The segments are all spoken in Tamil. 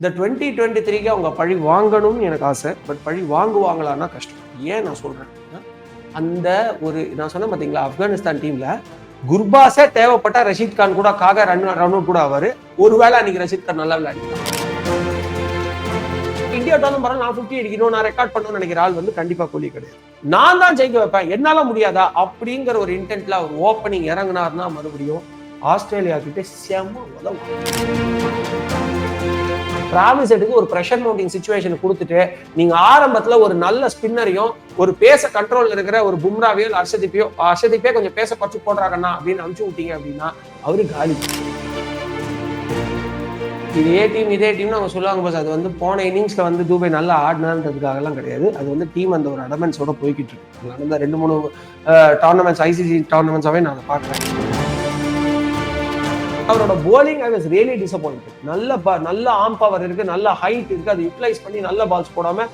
இந்த டுவெண்ட்டி டுவெண்ட்டி த்ரீக்கு அவங்க பழி வாங்கணும்னு எனக்கு ஆசை பட் பழி வாங்குவாங்களான்னா கஷ்டம். ஏன் நான் சொல்கிறேன் அந்த ஒரு நான் சொன்னேன் பார்த்தீங்களா ஆப்கானிஸ்தான் டீமில் குர்பாஸே தேவைப்பட்ட ரஷீத் கான் கூட காக ரன் ரன் அவுட் கூட ஆவார். ஒருவேளை அன்னைக்கு ரஷீத் கான் நல்லா விளையாடிட்டான் இந்தியா டாலும் பரவாயில்ல நான் ஃபிஃப்டி அடிக்கணும் நான் ரெக்கார்ட் பண்ணணும்னு நினைக்கிற ஆள் வந்து கண்டிப்பாக கூலி கிடையாது. நான் தான் ஜெயிக்க வைப்பேன். என்னால் முடியாதா? அப்படிங்கிற ஒரு இன்டென்ட்ல அவர் ஓப்பனிங் இறங்கினார்னா மறுபடியும் ஆஸ்திரேலியா கிட்ட செம்ம உதவும். ராமிசெட்டுக்கு ஒரு ப்ரெஷர் மவுண்டிங் சுச்சுவேஷன் கொடுத்துட்டு நீங்க ஆரம்பத்துல ஒரு நல்ல ஸ்பின்னரையும் ஒரு பேச கண்ட்ரோல் இருக்கிற ஒரு பும்ராவையோ இல்ல அர்ஷதீப்பையோ அர்ஷதீப்பே கொஞ்சம் பேச குறைச்சு போடுறாங்கண்ணா அப்படின்னு அனுப்பிச்சு விட்டீங்க அப்படின்னா அவரு காலி. இது ஏ டீம் இதே டீம்னு அவங்க சொல்லுவாங்க பஸ் அது வந்து போன இன்னிங்ஸில் வந்து தூபை நல்லா ஆடினான்றதுக்காகலாம் கிடையாது. அது வந்து டீம் அந்த ஒரு அடமெண்ட்ஸோட போய்கிட்டு இருக்கு. நடந்த ரெண்டு மூணு டோர்னமெண்ட்ஸ் ஐசிசி டோர்னமெண்ட்ஸாகவே நான் அதை பார்க்குறேன். அவரோட bowling I was really disappointed நல்ல நல்ல ஆம் பவர் இருக்கு நல்ல ஹைட் இருக்கு அதை யூட்டிலைஸ் பண்ணி நல்ல பால்ஸ் போடாம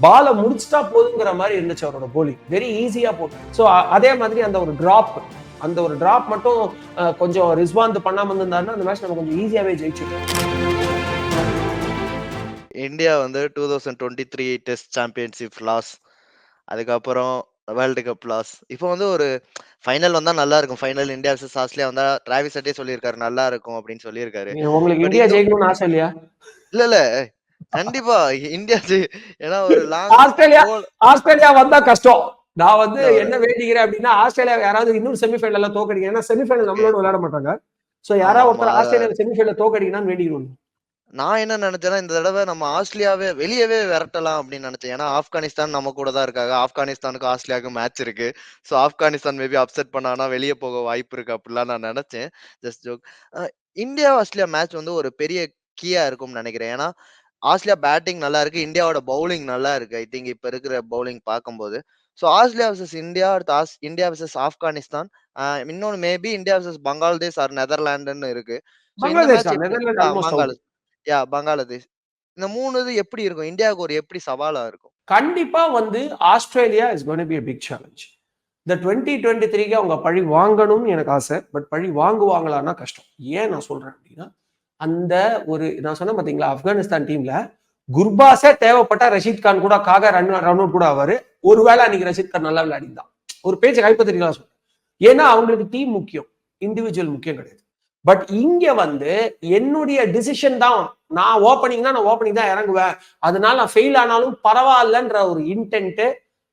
பாலை முடிச்சிட்டா போதுங்கிற மாதிரி இருந்துச்சு அவரோட போலிங் வெரி ஈஸியா போட்டு. ஸோ அதே மாதிரி அந்த ஒரு டிராப் அந்த ஒரு டிராப் மட்டும் கொஞ்சம் ரிஸ்வாந்து பண்ணாம இருந்தாருன்னா அந்த மேட்ச் நம்ம கொஞ்சம் ஈஸியாவே ஜெயிச்சிருக்கோம் இந்தியா வந்து two thousand twenty three test championship loss அதுக்கப்புறம் வேர்ல்டு கப் லாஸ் இப்போ வந்து ஒரு ஃபைனல் வந்தா நல்லா இருக்கும். ஃபைனல் இந்தியா vs ஆஸ்திரேலியா வந்தா டிராவிஸ் சட்டே சொல்லியிருக்காரு நல்லா இருக்கும் அப்படின்னு சொல்லியிருக்காரு. உங்களுக்கு இந்தியா ஜெயிக்கணும்னு ஆசை இல்லையா? இல்ல இல்ல. கண்டிப்பா. இந்தியா ஏன்னா ஒரு லாங் ஆஸ்திரேலியா ஆஸ்திரேலியா வந்தா கஷ்டம். நான் வந்து என்ன வேண்டிக்கிறேன் அப்படின்னா ஆஸ்திரேலியா யாராவது இன்னொரு செமிஃபைனல்ல தோக்கடிக்க ஏன்னா செமிஃபைனல் நம்மளோட விளையாட மாட்டாங்க. சோ யாராவது ஒருத்தர். ஆஸ்திரேலியா செமிஃபைனல் தோக்கடிக்கணும்னு வேண்டிக்கணும் நான் என்ன நினைச்சேன்னா இந்த தடவை நம்ம ஆஸ்திரேலியாவே வெளியவே விரட்டலாம் அப்படின்னு நினைச்சேன். ஏன்னா ஆப்கானிஸ்தான் நம்ம கூட தான் இருக்காங்க. ஆப்கானிஸ்தானுக்கு ஆஸ்திரேலியாவுக்கு மேட்ச் இருக்கு. ஸோ ஆப்கானிஸ்தான் மேபி அப்செட் பண்ணானா வெளியே போக வாய்ப்பு இருக்கு அப்படிலாம் நான் நினைச்சேன். Just joke India Australia match வந்து ஒரு பெரிய கீயா இருக்கும்னு நினைக்கிறேன். ஏன்னா ஆஸ்திரேலியா பேட்டிங் நல்லா இருக்கு. இந்தியாவோட பவுலிங் நல்லா இருக்கு. ஐ திங்க் இப்ப இருக்கிற பவுலிங் பார்க்கும்போது. ஸோ ஆஸ்திரேலியா vs இந்தியா அடுத்து as India vs Afghanistan. Ah இன்னொன்னு maybe India vs Bangladesh or நெதர்லாண்டுன்னு இருக்கு. யா பங்களாதேஷ். இந்த மூணு இது எப்படி இருக்கும்? இந்தியாவுக்கு ஒரு எப்படி சவாலா இருக்கும்? கண்டிப்பா வந்து Australia is gonna be big challenge இந்த டுவெண்ட்டி டுவெண்ட்டி த்ரீக்கு அவங்க பழி வாங்கணும்னு எனக்கு ஆசை. பட் பழி வாங்குவாங்களான்னா கஷ்டம். ஏன் நான் சொல்றேன் அப்படின்னா அந்த ஒரு நான் சொன்னேன் பாத்தீங்களா ஆப்கானிஸ்தான் டீம்ல குர்பாஸே தேவைப்பட்டா ரஷீத் கான் கூட காக ரன் ரன் அவுட் கூட ஆவாரு. ஒருவேளை அன்னைக்கு ரஷீத் கான் நல்லா விளையாடிதான் ஒரு பேச்சு கைப்பத்திரிக்கலாம் சொல்றேன். ஏன்னா அவங்களுக்கு டீம் முக்கியம். இண்டிவிஜுவல் முக்கியம் கிடையாது. பட் இங்க வந்து என்னுடைய டிசிஷன் தான். நான் ஓப்பனிங் தான் நான் ஓப்பனிங் தான் இறங்குவேன். அதனால நான் ஃபெயில் ஆனாலும் பரவாயில்லன்ற ஒரு இன்டென்ட்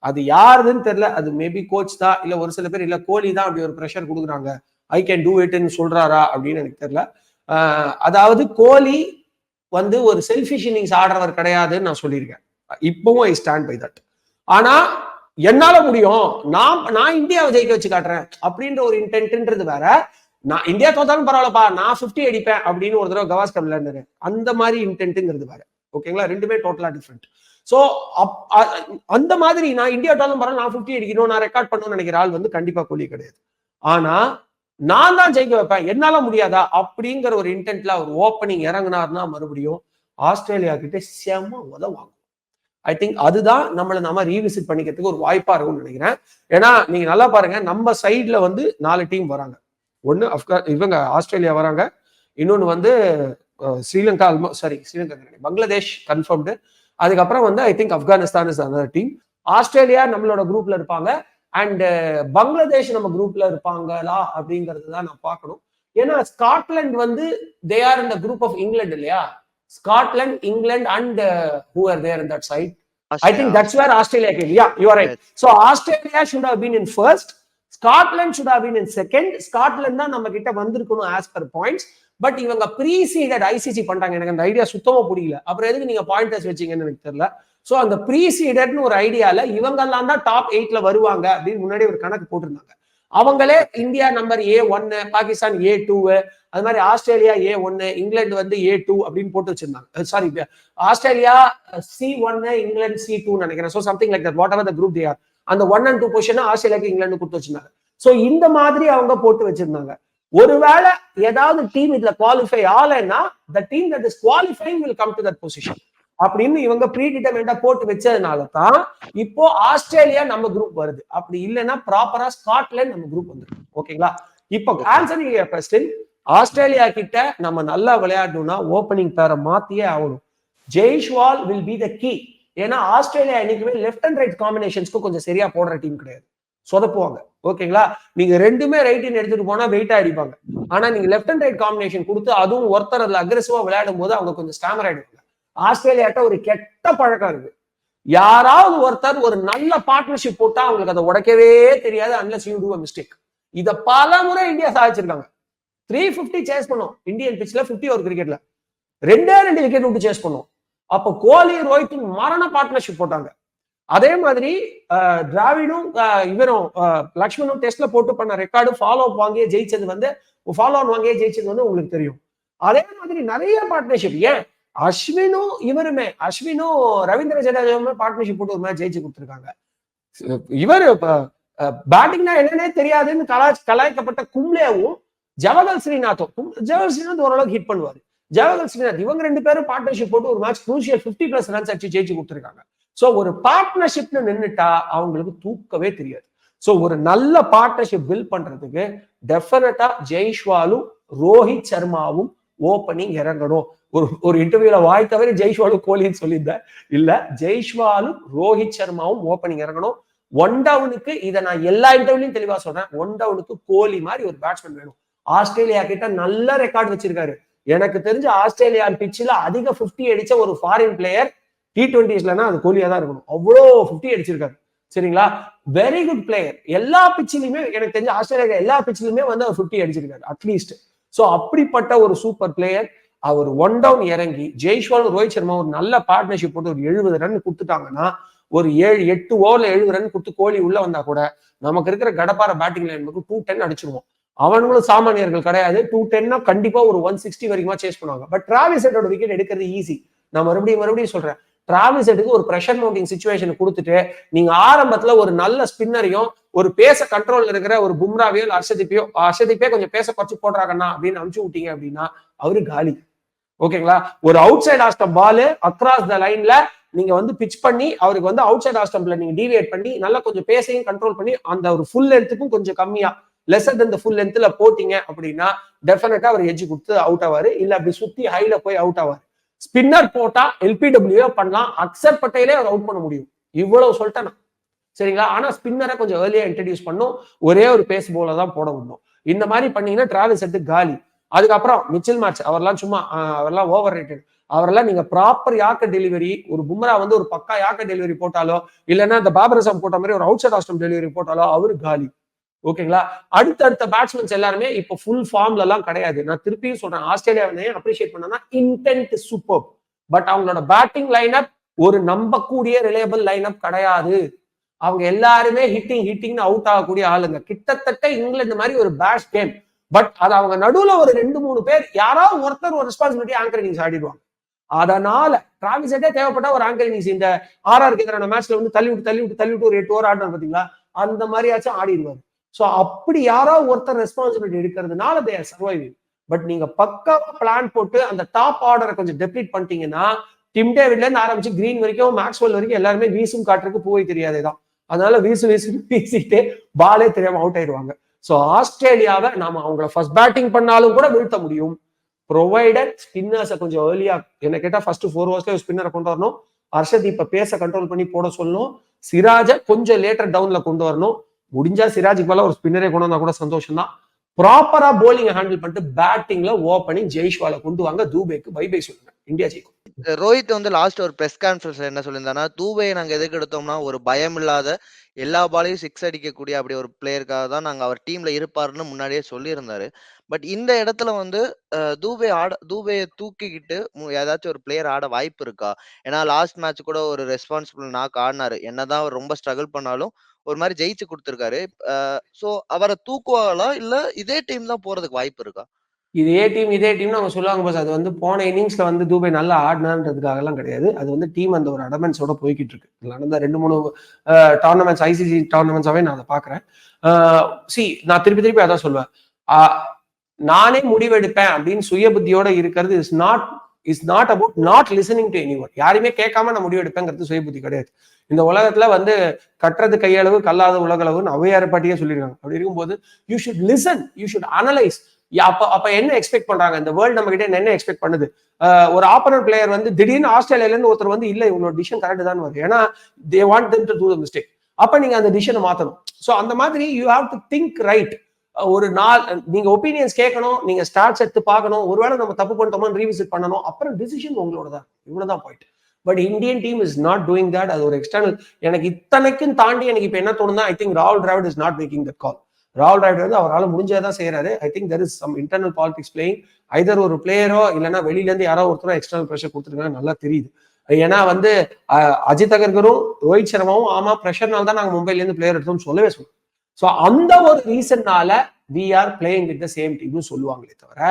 அது யாருதுன்னு தெரியல. அது மேபி கோச் தான் இல்ல ஒரு சில பேர் இல்ல கோலி தான் அப்படி ஒரு ப்ரெஷர் கொடுக்குறாங்க. ஐ கேன் டூ இட்னு சொல்றாரா அப்படின்னு எனக்கு தெரியல. ஆஹ் அதாவது கோலி வந்து ஒரு செல்ஃபிஷ் இன்னிங்ஸ் ஆடுறவர் கிடையாதுன்னு நான் சொல்லியிருக்கேன். இப்பவும் ஐ ஸ்டாண்ட் பை தட் ஆனா என்னால முடியும். நான் நான் இந்தியாவை ஜெயிக்க வச்சு காட்டுறேன். அப்படின்ற ஒரு இன்டென்ட்ன்றது வேற. நான் இந்தியா தோத்தாலும் பரவாயில்லப்பா நான் 50 அடிப்பேன் அப்படின்னு ஒரு தடவை கவாஸ்கர் விளையாடுறாரு அந்த மாதிரி இன்டென்ட்டுங்கிறது வேற ஓகேங்களா ரெண்டுமே டோட்டலா டிஃப்ரெண்ட் ஸோ அந்த மாதிரி நான் இந்தியா தோத்தாலும் பரவாயில்ல நான் 50 அடிக்கணும் நான் ரெக்கார்ட் பண்ணணும்னு நினைக்கிற ஆள் வந்து கண்டிப்பா கோலி கிடையாது. ஆனா நான் தான் ஜெயிக்க வைப்பேன். என்னால முடியாதா? அப்படிங்கிற ஒரு இன்டென்ட்ல அவர் ஓப்பனிங் இறங்கினார்னா மறுபடியும் ஆஸ்திரேலியா கிட்ட செம்ம உதவாங்க ஐ திங்க் அதுதான் நம்மளை நம்ம ரீவிசிட் பண்ணிக்கிறதுக்கு ஒரு வாய்ப்பா இருக்கும்னு நினைக்கிறேன். ஏன்னா நீங்க நல்லா பாருங்க நம்ம சைட்ல வந்து நாலு டீம் வராங்க. ஒன்னு அப்கா இவங்க ஆஸ்திரேலியா வராங்க. இன்னொன்னு வந்து ஸ்ரீலங்கா ஆல்மோ சாரி ஸ்ரீலங்கா பங்களாதேஷ் கன்ஃபர்ம்டு அதுக்கப்புறம் வந்து I think Afghanistan is another team Australia நம்மளோட குரூப்ல இருப்பாங்க. அண்ட் பங்களாதேஷ் நம்ம குரூப்ல இருப்பாங்களா அப்படிங்கிறது தான் நான் பார்க்கணும். ஏன்னா ஸ்காட்லாந்து வந்து தே ஆர் இந்த குரூப் ஆஃப் இங்கிலாந்து இல்லையா? Scotland England and who are there in that side I think that's where Australia came. Yeah, you are right. Yes. So Australia should have been in Scotland should have in second in தான் நம்ம கிட்ட வந்திருக்கணும் ஆஸ் பர் பாயிண்ட்ஸ் பட் இவங்க ப்ரீசீடட் ஐசிசி பண்றாங்க எனக்கு அந்த ஐடியா சுத்தமா புரியல. அப்புறம் எதுக்கு நீங்க பாயிண்டர்ஸ் வச்சீங்கன்னு எனக்கு தெரியல. சோ அந்த ப்ரீசீடட்னு ஒரு ஐடியால இவங்கெல்லாம் தான் டாப் எயிட்ல வருவாங்க அப்படின்னு முன்னாடி ஒரு கணக்கு போட்டிருந்தாங்க. அவங்களே இந்தியா நம்பர் ஏ ஒன்னு பாகிஸ்தான் ஏ டூ அது மாதிரி ஆஸ்திரேலியா ஏ ஒன்னு இங்கிலாந்து வந்து ஏ டூ அப்படின்னு போட்டு வச்சிருந்தாங்க. சாரி ஆஸ்திரேலியா சி ஒன்னு இங்கிலாந்து சி டூ நினைக்கிறேன். So something like that what are the group they are அந்த ஒன் அண்ட் டூ பொசிஷனை ஆஸ்திரேலியாக்கு இங்கிலாந்து கொடுத்து வச்சிருந்தாங்க. ஸோ இந்த மாதிரி அவங்க போட்டு வச்சிருந்தாங்க. ஒருவேளை ஏதாவது டீம் இதுல qualify ஆலைன்னா the team that is qualifying will come to that position அப்படின்னு இவங்க ப்ரீ டிட்டர்மெண்டா போட்டு வச்சதுனால தான் இப்போ ஆஸ்திரேலியா நம்ம குரூப் வருது. அப்படி இல்லைன்னா ப்ராப்பரா ஸ்காட்லாந்து நம்ம குரூப் வந்துருக்கு ஓகேங்களா? இப்போ ஆன்சரிங் கொஸ்டின் ஆஸ்திரேலியா கிட்ட நம்ம நல்லா விளையாடணும்னா ஓப்பனிங் பேரை மாத்தியே ஆகணும். Jaiswal will be the key ஏன்னா ஆஸ்திரேலியா என்னைக்குமே லெஃப்ட் அண்ட் ரைட் காம்பினேஷன்ஸ்க்கு கொஞ்சம் சரியா போடுற டீம் கிடையாது. சொதப்புவாங்க. ஓகேங்களா? நீங்க ரெண்டுமே ரைட்டின் எடுத்துட்டு போனா வெயிட்டா அடிப்பாங்க ஆனா நீங்க லெஃப்ட் அண்ட் ரைட் காம்பினேஷன் கொடுத்து அதுவும் ஒருத்தர் அதுல அக்ரெசிவா விளையாடும் போது அவங்க கொஞ்சம் ஸ்டாமர் ஆயிடுவாங்க ஆஸ்திரேலியாட்ட ஒரு கெட்ட பழக்கம் இருக்கு. யாராவது ஒருத்தர் ஒரு நல்ல பார்ட்னர்ஷிப் போட்டா அவங்களுக்கு அதை உடைக்கவே தெரியாது அன்லஸ் யூ டூ மிஸ்டேக் இதை பல முறை இந்தியா சாதிச்சிருக்காங்க. த்ரீ பிப்டி சேஸ் பண்ணோம். இந்தியன் பிச்ல பிப்டி ஒரு கிரிக்கெட்ல ரெண்டே ரெண்டு விக்கெட் விட்டு சேஸ் பண்ணும். அப்ப கோலி ரோஹித்தும் மரண பார்ட்னர்ஷிப் போட்டாங்க. அதே மாதிரி அஹ், டிராவிடும் இவரும் லக்ஷ்மணும் டெஸ்ட்ல போட்டு பண்ண ரெக்கார்டு ஃபாலோ அப் வாங்கியே ஜெயிச்சது வந்து ஃபாலோ அப் வாங்கியே ஜெயிச்சது வந்து உங்களுக்கு தெரியும். அதே மாதிரி நிறைய பார்ட்னர்ஷிப் ஏன்? அஸ்வினும் இவருமே அஸ்வினும் ரவீந்திர ஜடேஜாவுமே பார்ட்னர்ஷிப் போட்டு ஒரு மேட்ச் ஜெயிச்சு கொடுத்துருக்காங்க. இவர் பேட்டிங்னா என்னன்னே தெரியாதுன்னு கலா கலாய்க்கப்பட்ட கும்ளேவும் ஜவஹர் ஸ்ரீநாத்தும் ஜவஹர் ஸ்ரீநாத் ஓரளவுக்கு ஹிட் பண்ணுவாரு. ஜவஹர் ஸ்ரீநாத் இவங்க ரெண்டு பேரும் பார்ட்னர்ஷிப் போட்டு ஒரு மேட்ச் குரூசியல் 50 பிளஸ் ரன்ஸ் அடிச்சு ஜெயிச்சு கொடுத்துருக்காங்க. ஸோ ஒரு பார்ட்னர்ஷிப்னு நின்னுட்டா அவங்களுக்கு தூக்கவே தெரியாது. சோ ஒரு நல்ல பார்ட்னர்ஷிப் பில்ட் பண்றதுக்கு டெஃபினட்டா ஜெய்ஷ்வாலும் ரோஹித் சர்மாவும் ஓப்பனிங் இறங்கணும். ஒரு ஒரு இன்டர்வியூல வாய் தவிர ஜெய்ஷ்வாலும் கோலின்னு சொல்லியிருந்தேன் இல்ல ஜெய்ஷ்வாலும் ரோஹித் சர்மாவும் ஓப்பனிங் இறங்கணும். ஒன் டவுனுக்கு இதை நான் எல்லா இன்டர்வியூலையும் தெளிவா சொல்றேன். ஒன் டவுனுக்கு கோலி மாதிரி ஒரு பேட்ஸ்மேன் வேணும். ஆஸ்திரேலியா கிட்ட நல்ல ரெக்கார்ட் வச்சிருக்காரு. எனக்கு தெரிஞ்ச ஆஸ்திரேலியா பிச்சில் அதிக 50 அடிச்ச ஒரு ஃபாரின் பிளேயர் டி டுவெண்ட்டிஸ்லனா அது கோலியா தான் இருக்கணும். அவ்வளோ 50 அடிச்சிருக்காரு. சரிங்களா? வெரி குட் பிளேயர் எல்லா பிச்சிலையுமே எனக்கு தெரிஞ்ச ஆஸ்திரேலியா எல்லா பிச்சிலுமே வந்து அவர் 50 அடிச்சிருக்காரு அட்லீஸ்ட் ஸோ அப்படிப்பட்ட ஒரு சூப்பர் பிளேயர் அவர் ஒன் டவுன் இறங்கி ஜெய்ஷ்வால் ரோஹித் சர்மா ஒரு நல்ல பார்ட்னர்ஷிப் போட்டு ஒரு எழுபது ரன் கொடுத்துட்டாங்கன்னா ஒரு ஏழு எட்டு ஓவர்ல எழுபது ரன் கொடுத்து கோலி உள்ள வந்தா கூட நமக்கு இருக்கிற கடப்பார பேட்டிங் லைன் டூ டென் அடிச்சிருவோம். அவனுங்களும் சாமானியர்கள் கிடையாது. டூ டென்னா கண்டிப்பா ஒரு ஒன் சிக்ஸ்டி வரைக்கும் சேஸ் பண்ணுவாங்க. பட் டிராவிஸ் ஹெட்டோட விக்கெட் எடுக்கிறது ஈஸி நான் மறுபடியும் மறுபடியும் சொல்றேன். டிராவிஸ் ஹெட்டுக்கு ஒரு ப்ரெஷர் மவுண்டிங் சுச்சுவேஷன் கொடுத்துட்டு நீங்க ஆரம்பத்துல ஒரு நல்ல ஸ்பின்னரையும் ஒரு பேச கண்ட்ரோல் இருக்கிற ஒரு பும்ராவையோ அர்ஷதிப்பையோ ஹர்ஷதீப்பையோ கொஞ்சம் பேச குறைச்சு போடுறாங்கன்னா அப்படின்னு அனுப்பிச்சு விட்டீங்க அப்படின்னா அவரு காலி. ஓகேங்களா ஒரு அவுட் சைட் ஆஸ்டம் பால் அக்ராஸ் த லைன்ல நீங்க வந்து பிச் பண்ணி அவருக்கு வந்து அவுட் சைட் ஆஸ்டம்ல நீங்க டீவியேட் பண்ணி நல்லா கொஞ்சம் பேசையும் கண்ட்ரோல் பண்ணி அந்த ஒரு ஃபுல் எடுத்துக்கும் கொஞ்சம் கம்மியா லெசர் தன் ஃபுல் லென்த்ல போட்டீங்க அப்படின்னா டெஃபினட்டா அவர் எஜ்ஜு கொடுத்து அவுட் ஆவாரு. இல்ல அப்படி சுத்தி ஹைல போய் அவுட் ஆவாரு. ஸ்பின்னர் போட்டா எல்பிடபிள்யூ பண்ணலாம். அக்சர் பட்டேலே அவர் அவுட் பண்ண முடியும். இவ்வளவு சொல்லிட்டேன் சரிங்களா? ஆனா ஸ்பின்னரை கொஞ்சம் ஏர்லியா இன்ட்ரடியூஸ் பண்ணும். ஒரே ஒரு பேஸ் போல தான் போட முடியும் இந்த மாதிரி பண்ணீங்கன்னா டிராவல்ஸ் எடுத்து காலி. அதுக்கப்புறம் மிச்சில் மேட்ச் அவர்லாம் சும்மா அவர்லாம் ஓவர் ரேட்டட் அவரெல்லாம் நீங்க ப்ராப்பர் யாக்க டெலிவரி ஒரு பும்ரா வந்து ஒரு பக்கா யாக்க டெலிவரி போட்டாலோ இல்லைன்னா இந்த பாபரசம் போட்ட மாதிரி ஒரு அவுட் சைட் ஆஸ்டம் டெலிவரி போட்டாலோ அவரு காலி. ஓகேங்களா? அடுத்தடுத்த பேட்ஸ்மேன்ஸ் எல்லாருமே இப்போ ஃபுல் ஃபார்ம்ல எல்லாம் கிடையாது. நான் திருப்பியும் சொல்றேன் ஆஸ்திரேலியாவை அப்ரிஷியேட் பண்ணனா இன்டென்ட் சூப்பர் பட் அவங்களோட பேட்டிங் லைனப் ஒரு நம்பக்கூடிய ரிலேபிள் அப் கிடையாது. அவங்க எல்லாருமே ஹிட்டிங் ஹிட்டிங்னு அவுட் ஆகக்கூடிய ஆளுங்க. கிட்டத்தட்ட இங்கிலாந்து மாதிரி ஒரு பேட்ஸ் கேம் பட் அது அவங்க நடுவுல ஒரு ரெண்டு மூணு பேர் யாராவது ஒருத்தர் ஒரு ரெஸ்பான்சிபிலிட்டி ஆங்கர் ஆடிடுவாங்க. அதனால டிராவிஸ் ஹெட்டே தேவைப்பட்ட ஒரு ஆங்கர் இந்த ஆர்ஆர் எதிரான மேட்ச்ல வந்து தள்ளி விட்டு தள்ளி விட்டு தள்ளி விட்டு ஒரு எட்டு ஓவர் ஆடுறாரு பாத்தீங்களா? அந்த மாதிரியாச்சும் ஆடிடுவாரு. ஸோ அப்படி யாராவது ஒருத்தர் ரெஸ்பான்சிபிலிட்டி எடுக்கிறதுனால தே ஆர் சர்வைவிங் பட் நீங்க பக்காவா பிளான் போட்டு அந்த டாப் ஆர்டரை கொஞ்சம் டெப்ளீட் பண்ணிட்டீங்கன்னா டிம் டேவிட்ல இருந்து ஆரம்பிச்சு கிரீன் வரைக்கும் மேக்ஸ்வெல் வரைக்கும் எல்லாருமே வீசும் காட்டுறதுக்கு பூவை தெரியாதே தான். அதனால வீசு வீசு வீசிட்டு பாலே தெரியாம அவுட் ஆயிடுவாங்க. ஸோ ஆஸ்திரேலியாவை நாம அவங்கள ஃபர்ஸ்ட் பேட்டிங் பண்ணாலும் கூட வீழ்த்த முடியும். ப்ரொவைடட் ஸ்பின்னர்ஸை கொஞ்சம் ஏர்லியா என்ன கேட்டா ஃபர்ஸ்ட் ஃபோர் ஓவர்ஸ்ல ஸ்பின்னரை கொண்டு வரணும். ஹர்ஷதீப்பை பேச கண்ட்ரோல் பண்ணி போட சொல்லணும். சிராஜை கொஞ்சம் லேட்டர் டவுன்ல கொண்டு வரணும். முடிஞ்சா சிராஜுக்கு மேல ஒரு ஸ்பின்னரே கொண்டு வந்தா கூட சந்தோஷம் தான் ப்ராப்பரா போலிங் ஹேண்டில் பண்ணிட்டு பேட்டிங்ல ஓப்பனிங் ஜெய்ஷ்வால கொண்டு வாங்க. தூபேக்கு பை பை சொல்லுங்க. இந்தியா ஜெயிக்கும். ரோஹித் வந்து லாஸ்ட் ஒரு பிரஸ் கான்ஃபரன்ஸ்ல என்ன சொல்லியிருந்தானா தூபையை நாங்க எதுக்கு எடுத்தோம்னா ஒரு பயம் இல்லாத எல்லா பாலையும் சிக்ஸ் அடிக்கக்கூடிய அப்படி ஒரு பிளேயருக்காக தான் நாங்க அவர் டீம்ல இருப்பாருன்னு முன்னாடியே சொல்லியிருந்தாரு. பட் இந்த இடத்துல வந்து தூபே ஆட தூபையை தூக்கிக்கிட்டு ஏதாச்சும் ஒரு பிளேயர் ஆட வாய்ப்பு இருக்கா? ஏன்னா லாஸ்ட் மேட்ச் கூட ஒரு ரெஸ்பான்சிபிள் நாக் ஆடினாரு. என்னதான் அவர் ரொம்ப ஸ்ட்ரகிள் பண்ணாலும் ஒரு மாதிரி ஜெயிச்சு கொடுத்துருக்காரு. சோ அவரை தூக்குவாங்களா இல்ல இதே டீம் தான் போறதுக்கு வாய்ப்பு இருக்கா? இதே டீம் இதே டீம்னு அவங்க சொல்லுவாங்க பாஸ் அது வந்து போன இன்னிங்ஸ்ல வந்து தூபை நல்லா ஆடினான்றதுக்காக எல்லாம் கிடையாது. அது வந்து டீம் அந்த ஒரு அடமென்ஸோட போய்கிட்டு இருக்கு. நடந்த ரெண்டு மூணு டோர்னமெண்ட்ஸ் ஐசிசி டோர்னமெண்ட்ஸாவே நான் அதை பாக்குறேன் சி நான் திருப்பி திருப்பி அதான் சொல்லுவேன். ஆஹ் நானே முடிவெடுப்பேன் அப்படின்னு சுய புத்தியோட இருக்கிறது is not is not about not listening to anyone யாரையுமே கேட்காம நான் முடிவெடுப்பேங்கிறது சுய புத்தி கிடையாது. இந்த உலகத்துல வந்து கட்டுறது கையளவு கல்லாத உலகளவுன்னு அவையார் பாட்டியே சொல்லியிருக்காங்க அப்படி இருக்கும்போது you should listen you should analyse அப்ப அப்ப என்ன எக்ஸ்பெக்ட் பண்றாங்க? இந்த வேர்ல்டு நம்ம கிட்ட என்ன எக்ஸ்பெக்ட் பண்ணுது? ஒரு ஆப்பனர் பிளேயர் வந்து திடீர்னு ஆஸ்திரேலியால இருந்து ஒருத்தர் வந்து இல்ல இவங்களோட டிசிஷன் கரெக்ட் தான் வருது. ஏன்னா they want them to do the mistake அப்ப நீங்க அந்த டிசிஷனை மாத்தணும். சோ அந்த மாதிரி you have to think right ஒரு நாள் நீங்க ஒப்பீனியன்ஸ் கேட்கணும் நீங்க ஸ்டார்ட்ஸ் எடுத்து பார்க்கணும். ஒருவேளை நம்ம தப்பு பண்ணிட்டோமா ரீவிசிட் பண்ணணும். அப்புறம் டிசிஷன் உங்களோட தான் இவ்வளவுதான் point but Indian team is not doing that அது ஒரு எக்ஸ்டர்னல் எனக்கு இத்தனைக்கும் தாண்டி எனக்கு இப்போ என்ன தோணுதா ஐ திங்க் ராகுல் Dravid is not making that call ராகுல் டிராவிட் வந்து அவரால் முடிஞ்சதான் செய்யறாரு I think there is some internal politics playing Hyder ஒரு பிளேயரோ இல்லைன்னா வெளியிலேருந்து யாரோ ஒருத்தரோ எக்ஸ்டர்னல் ப்ரெஷர் கொடுத்துருக்காங்க நல்லா தெரியுது. ஏன்னா வந்து அஜித் அகர்கரும் ரோஹித் சர்மாவும் ஆமா ப்ரெஷர்னால தான் நாங்க மும்பைலேருந்து பிளேயர் எடுத்தோம்னு சொல்லவே சொல்லுவோம் ஸோ அந்த ஒரு ரீசன்னால we are playing with the same டீம்னு சொல்லுவாங்களே தவிர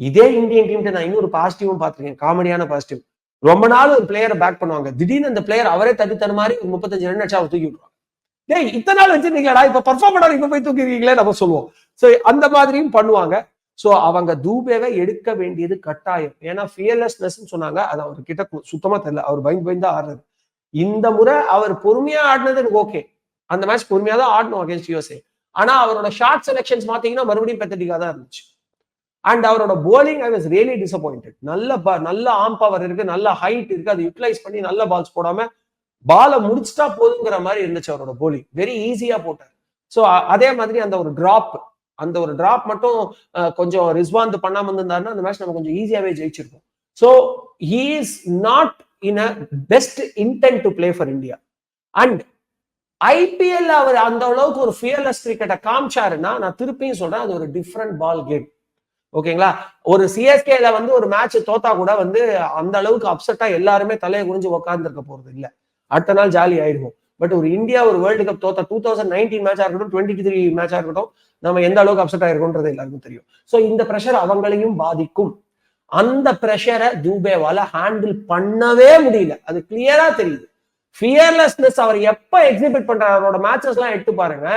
இதே இந்தியன் டீம் நான் இன்னொரு பாசிட்டிவும் பார்த்துருக்கேன். காமெடியான பாசிட்டிவ் ரொம்ப நாள் ஒரு பிளேயரை பேக் பண்ணுவாங்க. திடீர்னு அந்த பிளேயர் அவரே தட்டி தர மாதிரி ஒரு முப்பத்தஞ்சு ரன் அடிச்சு அவர் தூக்கி விட்டுருவாங்க. டேய் இத்தனை நாள் வச்சிருந்தீங்களா இப்ப பர்ஃபார்ம் பண்ணாரு இப்ப போய் தூக்கிருக்கீங்களே நம்ம சொல்லுவோம். சோ அந்த மாதிரியும் பண்ணுவாங்க. சோ அவங்க தூபேவை எடுக்க வேண்டியது கட்டாயம். ஏன்னா ஃபியர்லெஸ்னஸ் சொன்னாங்க. அது அவர் கிட்ட சுத்தமா தெரியல. அவர் பயந்து பயந்து தான் இந்த முறை அவர் பொறுமையா ஆடினது எனக்கு ஓகே அந்த மேட்ச் பொறுமையா தான் ஆடணும் அகேன்ஸ்ட் யூஎஸ்ஏ ஆனா அவரோட ஷார்ட் செலெக்ஷன்ஸ் பாத்தீங்கன்னா மறுபடியும் பெத்தட்டிக்கா தான் இருந்துச்சு. அண்ட் அவரோட bowling I was really disappointed நல்ல நல்ல ஆம் பவர் இருக்கு நல்ல ஹைட் இருக்கு அதை யூட்டிலைஸ் பண்ணி நல்ல பால்ஸ் போடாம பாலை முடிச்சிட்டா போதுங்கிற மாதிரி இருந்துச்சு அவரோட போலிங் வெரி ஈஸியா போட்டார். ஸோ அதே மாதிரி அந்த ஒரு டிராப் அந்த ஒரு டிராப் மட்டும் கொஞ்சம் ரிஸ்வாந்த் பண்ணாம இருந்தாருன்னா அந்த மேட்ச் நம்ம கொஞ்சம் ஈஸியாவே ஜெயிச்சிருப்போம். So he is not in a best intent to play for India and IPL அவர் அந்த அளவுக்கு ஒரு ஃபியர்லெஸ் கிரிக்கெட்டை காமிச்சாருன்னா நான் திருப்பியும் சொல்றேன் அது ஒரு டிஃப்ரெண்ட் பால் கேம் ஓகேங்களா? ஒரு சிஎஸ்கேல வந்து ஒரு மேட்ச் தோத்தா கூட வந்து அந்த அளவுக்கு அப்செட்டா எல்லாருமே தலையை குனிஞ்சு உட்காந்துருக்க போறது இல்ல. அடுத்த நாள் ஜாலி ஆயிடுவோம் பட் ஒரு இந்தியா ஒரு வேர்ல்டு கப் தோத்தா டூ தௌசண்ட் நைன்டீன் மேட்சா இருக்கட்டும் டுவெண்ட்டி த்ரீ மேட்சா இருக்கட்டும் நம்ம எந்த அளவுக்கு அப்செட் ஆயிருக்கோன்றது எல்லாருக்கும் தெரியும். சோ இந்த பிரஷர் அவங்களையும் பாதிக்கும். அந்த பிரஷரை தூபேவால ஹேண்டில் பண்ணவே முடியல. அது கிளியரா தெரியுது. ஃபியர்லெஸ்னஸ் அவர் எப்ப எக்ஸிபிட் பண்றாரு அவரோட மேட்சஸ் எல்லாம் எடுத்து பாருங்க.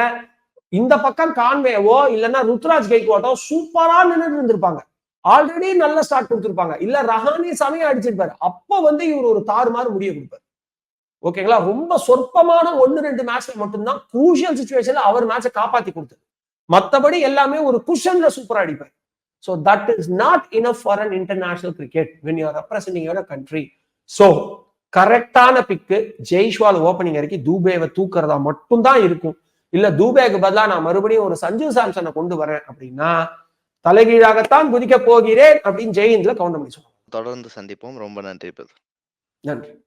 இந்த பக்கம் கான்வேவோ இல்லைன்னா ருத்ராஜ் கெய்க்வாட்டோ சூப்பரா நின்றுட்டு இருந்திருப்பாங்க. ஆல்ரெடி நல்ல ஸ்டார்ட் கொடுத்திருப்பாங்க. இல்ல ரஹானி சமயம் அடிச்சிருப்பாரு. அப்ப வந்து இவர் ஒரு தாறுமாறு முடிய கொடுப்பாரு. ஓகேங்களா ரொம்ப சொற்பமான ஒன்னு ரெண்டு மேட்ச்ல மட்டும்தான் குரூஷியல் சுச்சுவேஷன்ல அவர் மேட்சை காப்பாத்தி கொடுத்தது. மத்தபடி எல்லாமே ஒரு குஷன்ல சூப்பரா அடிப்பார். So that is not enough for an international cricket when you're representing your country so கரெக்டான பிக்கு ஜெய்ஷ்வால் ஓப்பனிங் வரைக்கும் தூபேவை தூக்குறதா மட்டும்தான் இருக்கும். இல்ல தூபேக்கு பதிலா நான் மறுபடியும் ஒரு சஞ்சு சாம்சனை கொண்டு வரேன் அப்படின்னா தலைகீழாகத்தான் குதிக்க போகிறேன் அப்படின்னு ஜெயின்ல கவுண்ட் பண்ணி சொல்லுவாங்க தொடர்ந்து சந்திப்போம். ரொம்ப நன்றி நன்றி.